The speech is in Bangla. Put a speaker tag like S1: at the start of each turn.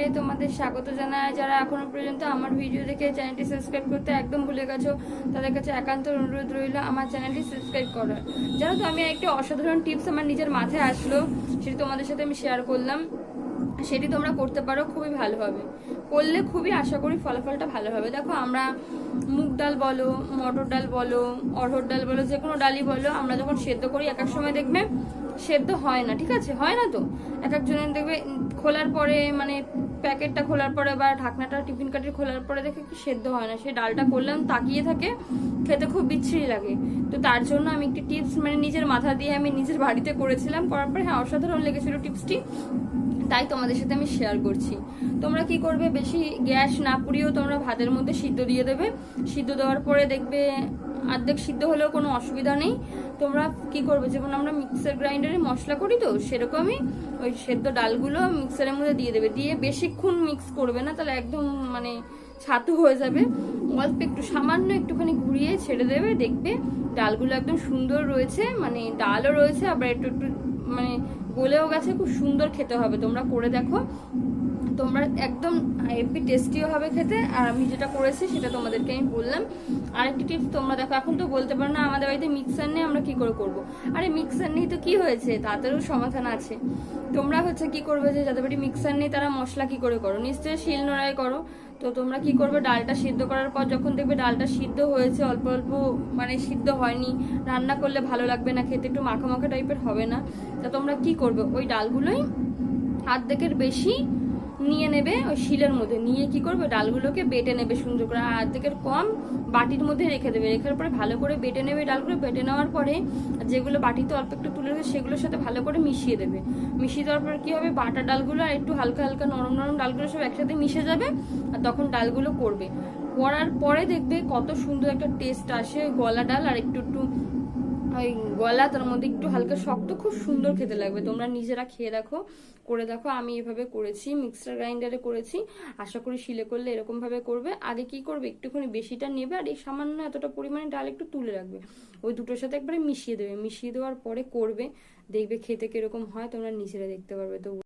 S1: চ্যানেলে তোমাদের স্বাগত জানায় যারা এখনও পর্যন্ত আমার ভিডিও দেখে চ্যানেলটি সাবস্ক্রাইব করতে একদম ভুলে গেছো, তাদের কাছে একান্ত অনুরোধ রইল আমার চ্যানেলটি সাবস্ক্রাইব করার। জানো তো, আমি একটা অসাধারণ টিপস আমার নিজের মাথায় আসলো, সেটি তোমাদের সাথে আমি শেয়ার করলাম। সেটি তোমরা করতে পারো, খুবই ভালোভাবে। করলে খুবই আশা করি ফলাফলটা ভালো হবে। দেখো, আমরা মুগ ডাল বলো, মটর ডাল বলো অরহর ডাল বলো, যে কোনো ডালই বলো, আমরা যখন সেদ্ধ করি, এক এক সময় দেখবে সেদ্ধ হয় না, ঠিক আছে? হয় না তো? এক একজনের দেখবে খোলার পরে মানে প্যাকেটটা খোলার পরে বা ঢাকনাটা টিফিন কাঠের খোলার পরে দেখে কি সেদ্ধ হয় না। সেই ডালটা করলাম, তাকিয়ে থাকে, খেতে খুব বিচ্ছিরি লাগে। তো তার জন্য আমি একটি টিপস মানে নিজের মাথা দিয়ে আমি নিজের বাড়িতে করেছিলাম, করার পরে হ্যাঁ অসাধারণ লেগেছিল টিপসটি। তাই তোমাদের সাথে আমি শেয়ার করছি। তোমরা কি করবে? বেশি গ্যাস না পুড়িয়েও তোমরা ভাতের মধ্যে সিদ্ধ দিয়ে দেবে। সিদ্ধ দেওয়ার পরে দেখবে অর্ধেক সিদ্ধ হলেও কোনো অসুবিধা নেই। তোমরা কি করবে? যেমন আমরা মিক্সার গ্রাইন্ডারে মশলা করি তো, সেরকমই ওই সেদ্ধ ডালগুলো মিক্সারের মধ্যে দিয়ে দেবে। দিয়ে বেশিক্ষণ মিক্স করবে না, তাহলে একদম মানে ছাতু হয়ে যাবে। অল্প একটু সামান্য একটুখানি ঘুরিয়ে ছেড়ে দেবে, দেখবে ডালগুলো একদম সুন্দর রয়েছে মানে ডালও রয়েছে, আবার একটু একটু মানে গলেও গেছে, খুব সুন্দর খেতে হবে। তোমরা করে দেখো। তোমরা একদম হেভি টেস্টিও হবে খেতে। আর আমি যেটা করেছি, সেটা তোমাদেরকে আমি বললাম। আরেকটি টিপস তোমরা দেখো, এখন তো বলতে পারো না, আমাদের বাড়িতে মিক্সার নেই, আমরা কি করে করব? আরে মিক্সার নেই তো কি হয়েছে? তাদেরও সমাধান আছে। তোমরা হচ্ছে কি করবে যে, যাদের বাড়ি মিক্সার নেই, তারা মশলা কি করে করো? নিশ্চয়ই শিল নোড়াই করো। তো তোমরা কি করবে, ডালটা সিদ্ধ করার পর যখন দেখবে ডালটা সিদ্ধ হয়েছে, অল্প অল্প মানে সিদ্ধ হয়নি, রান্না করলে ভালো লাগবে না, খেতে একটু মাখা মাখা টাইপের হবে না। তা তোমরা কি করবে? ওই ডালগুলোই অর্ধেকের বেশি নিয়ে নেবে ওই শিলের মধ্যে। নিয়ে কি করবে? ডালগুলোকে বেটে নেবে সুন্দর করে। আর অর্ধেকের কম বাটির মধ্যে রেখে দেবে। রেখার পরে ভালো করে বেটে নেবে ডালগুলো। বেটে নেওয়ার পরে যেগুলো বাটিতে অল্প একটু তুলে রেখে সেগুলোর সাথে ভালো করে মিশিয়ে দেবে। মিশিয়ে দেওয়ার পরে কি হবে? বাটা ডালগুলো আর একটু হালকা হালকা নরম নরম ডালগুলো সব একসাথে মিশে যাবে আর তখন ডালগুলো করবে। করার পরে দেখবে কত সুন্দর একটা টেস্ট আসে গলা ডাল আর একটু একটু ওই গলা তার মধ্যে একটু হালকা শক্ত, খুব সুন্দর খেতে লাগবে। তোমরা নিজেরা খেয়ে দেখো, করে দেখো। আমি এভাবে করেছি, মিক্সার গ্রাইন্ডারে করেছি। আশা করি শিলে করলে এরকমভাবে করবে। আগে কি করবে? একটুখানি বেশিটা নেবে আর এই সামান্য এতটা পরিমাণে ডাল একটু তুলে রাখবে। ওই দুটোর সাথে একবারে মিশিয়ে দেবে। মিশিয়ে দেওয়ার পরে করবে। দেখবে খেতে কীরকম হয়, তোমরা নিজেরা দেখতে পারবে। তো